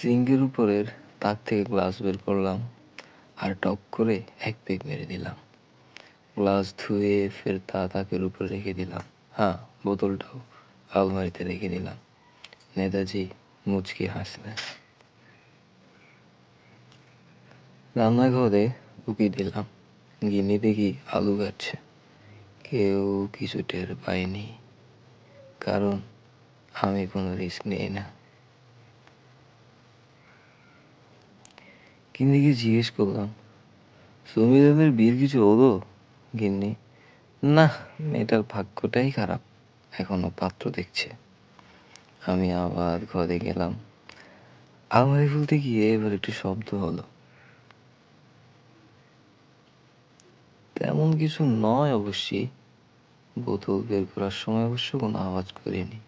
সিঙ্কের উপরের তাক থেকে গ্লাস বের করলাম আর টক করে এক পেক মেরে দিলাম। গ্লাস ধুয়ে ফের তা তাকের উপর রেখে দিলাম। হ্যাঁ বোতলটাও আলমারিতে রেখে দিলাম। নেতাজি মুচকি হাসলেন। রান্নাঘরে উকি দিলাম। গিনি দেখি আলু কাটছে কেউ কিছু টের পায়নি। কারণ আমি কোনো রিস্ক নেই না। গিন্নিকে জিজ্ঞেস করলাম? সুমিরানের বিয়ের কিছু হলো, গিন্নি? না, মেয়েটার ভাগ্যটাই খারাপ। এখনও পাত্র দেখছে। আমি আবার ঘরে গেলাম। আলমারি খুলতে গিয়ে এবার একটু শব্দ হলো। তেমন কিছু নয় অবশ্যই বোতল বের করার সময় অবশ্য কোনো আওয়াজ করিনি।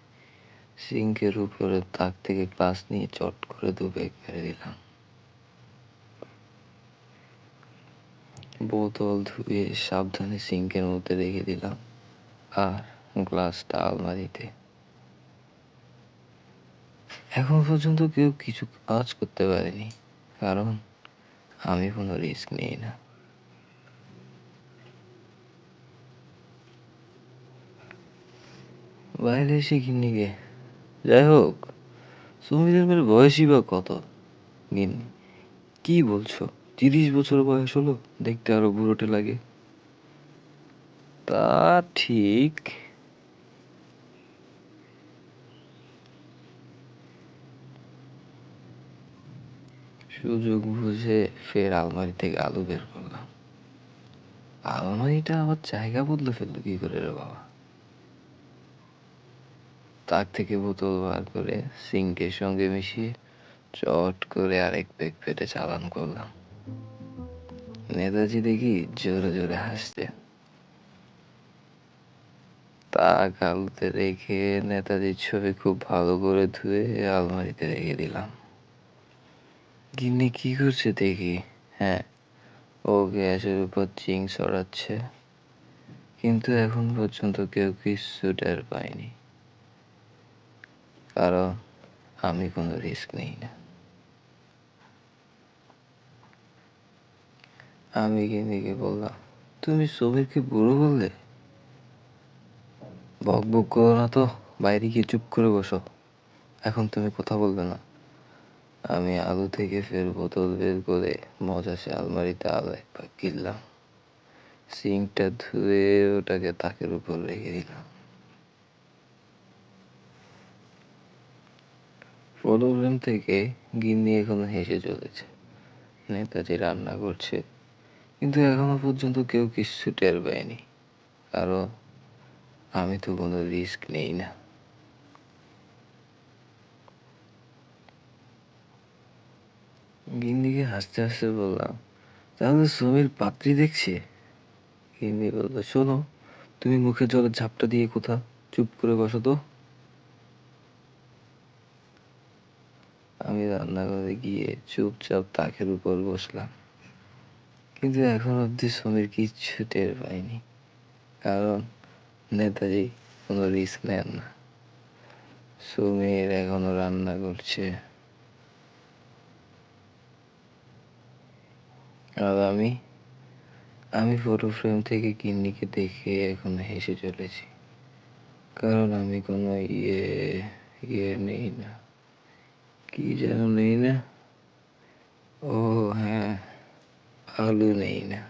সিঙ্কের উপরে তাক থেকে গ্লাস নিয়ে চট করে দু ব্যাগ মেরে দিলাম। বোতল ধুয়ে সাবধানে সিঙ্কের মধ্যে রেখে দিলাম আর গ্লাসটা আলমারিতে। এখন পর্যন্ত কেউ কিছু কাজ করতে পারেনি, কারণ আমি কোনো রিস্ক নিই না। বাইরে এসে গিন্নিকে যাই হোক সুমিদের মেয়ের বয়সই বা কত? গিন্নি, কি বলছো? তিরিশ বছর বয়স হলো, দেখতে আরও বুড়োটে লাগে। তা ঠিক। সুযোগ বুঝে ফের আলমারি থেকে আলু বের করলাম। আলমারিটা আবার জায়গা বদলে ফেলল কি করে রে বাবা? তাক থেকে বোতল বার করে সিঙ্কের সঙ্গে মিশিয়ে চট করে আরেক পেক পেটে চালান করলাম। নেতাজি দেখি জোরে জোরে হাসছে। তাক আলুতে রেখে নেতাজির ছবি খুব ভালো করে ধুয়ে আলমারিতে রেখে দিলাম। গিন্নি কি করছে দেখি? হ্যাঁ ও গ্যাসের উপর চিং সরাচ্ছে কিন্তু এখন পর্যন্ত কেউ কিচ্ছু টের পায়নি। কারণ আমি কোনো রিস্ক নেই না। আমি গিন্নিকে বললাম, তুমি সমীরকে বুড়ো বললে? বক বক করো না তো, বাইরে গিয়ে চুপ করে বসো। এখন তুমি কথা বলবে না। আমি আলু থেকে ফের বোতল বের করে মজা সে আলমারিতে আলু এক পাক কিনলাম। সিঙ্কটা ধুয়ে ওটাকে তাকের উপর রেখে দিলাম। ফটোফ্রেম থেকে গিন্নি এখনও হেসে চলেছে। নেতাজি রান্না করছে। কিন্তু এখনও পর্যন্ত কেউ কিচ্ছু টের পায়নি। কারণ আমি তো কোনো রিস্ক নেই না। গিন্নিকে হাসতে হাসতে বললাম, তাহলে সমীর পাত্রী দেখছে? গিন্নি বলল, শোনো, তুমি মুখে জলের ঝাপটা দিয়ে কোথা চুপ করে বসো তো। আমি রান্নাঘরে গিয়ে চুপচাপ তাকের উপর বসলাম। কিন্তু এখন অবধি সমীর কিচ্ছু টের পায়নি। কারণ নেতাজি কোনো রিস্ক নেন না। সুমির এখনও রান্না করছে। আর আমি আমি ফটো ফ্রেম থেকে কিন্নিকে দেখে এখন হেসে চলেছি। কারণ আমি কোনো ইয়ে ইয়ে নেই না। কি যেন নেই না? ও হ্যাঁ। আলু নেই না